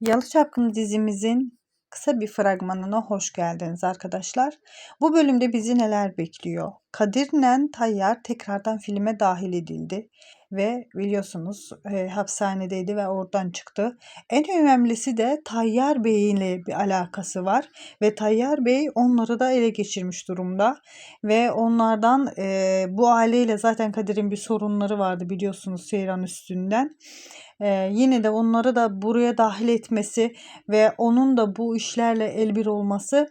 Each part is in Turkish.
Yalı Çapkını dizimizin kısa bir fragmanına hoş geldiniz arkadaşlar. Bu bölümde bizi neler bekliyor? Kadir'le Tayyar tekrardan filme dahil edildi ve biliyorsunuz e, hapishanedeydi ve oradan çıktı. En önemlisi de Tayyar Bey ile bir alakası var ve Tayyar Bey onları da ele geçirmiş durumda ve onlardan e, bu aileyle zaten Kadir'in bir sorunları vardı biliyorsunuz Seyran üstünden. Ee, yine de onları da buraya dahil etmesi ve onun da bu işlerle elbir olması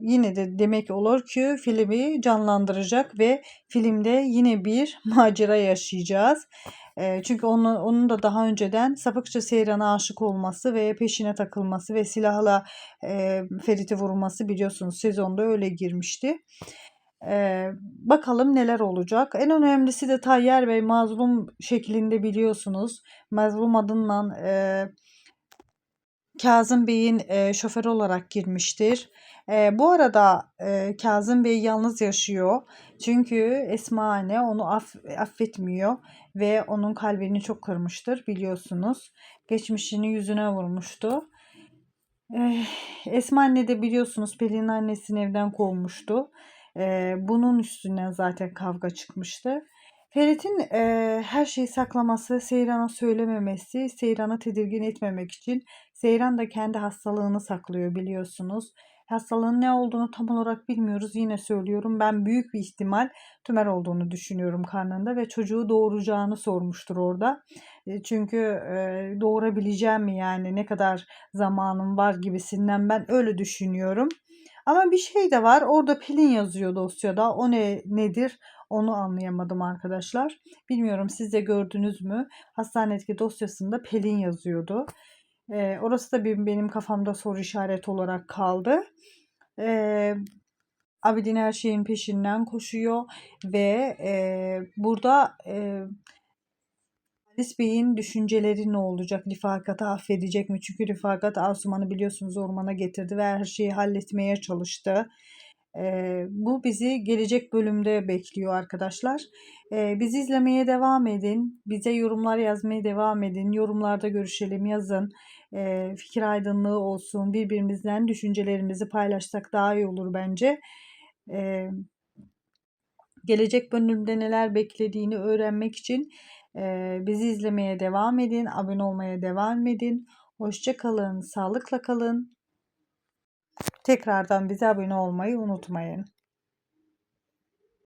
yine de demek olur ki filmi canlandıracak ve filmde yine bir macera yaşayacağız. E, çünkü onu, onun da daha önceden sapıkça Seyran'a aşık olması ve peşine takılması ve silahla e, Ferit'i vurması biliyorsunuz sezonda öyle girmişti. Ee, bakalım neler olacak. En önemlisi de Tayyar Bey mazlum şeklinde biliyorsunuz. Mazlum adından e, Kazım Bey'in e, şoförü olarak girmiştir. E, bu arada e, Kazım Bey yalnız yaşıyor. Çünkü Esma anne onu aff affetmiyor ve onun kalbini çok kırmıştır biliyorsunuz. Geçmişini yüzüne vurmuştu. Esma anne de biliyorsunuz Pelin'in annesini evden kovmuştu. Ee, bunun üstünden zaten kavga çıkmıştı. Ferit'in e, her şeyi saklaması, Seyran'a söylememesi, Seyran'ı tedirgin etmemek için Seyran da kendi hastalığını saklıyor biliyorsunuz. Hastalığın ne olduğunu tam olarak bilmiyoruz. Yine söylüyorum ben büyük bir ihtimal tümer olduğunu düşünüyorum karnında ve çocuğu doğuracağını sormuştur orada. E, çünkü e, doğurabileceğim mi yani ne kadar zamanım var gibisinden ben öyle düşünüyorum. Ama bir şey de var. Orada Pelin yazıyor dosyada. O ne nedir? Onu anlayamadım arkadaşlar. Bilmiyorum siz de gördünüz mü? Hastanedeki dosyasında Pelin yazıyordu. Ee, orası da benim, benim kafamda soru işareti olarak kaldı. Ee, Abidin her şeyin peşinden koşuyor ve e, burada e, Halis Bey'in düşünceleri ne olacak? Rifakat'ı affedecek mi? Çünkü Rifakat Asuman'ı biliyorsunuz ormana getirdi ve her şeyi halletmeye çalıştı. Ee, bu bizi gelecek bölümde bekliyor arkadaşlar. Ee, bizi izlemeye devam edin. Bize yorumlar yazmaya devam edin. Yorumlarda görüşelim yazın. Ee, fikir aydınlığı olsun. Birbirimizden düşüncelerimizi paylaşsak daha iyi olur bence. Ee, gelecek bölümde neler beklediğini öğrenmek için bizi izlemeye devam edin, abone olmaya devam edin. Hoşça kalın, sağlıkla kalın. Tekrardan bize abone olmayı unutmayın.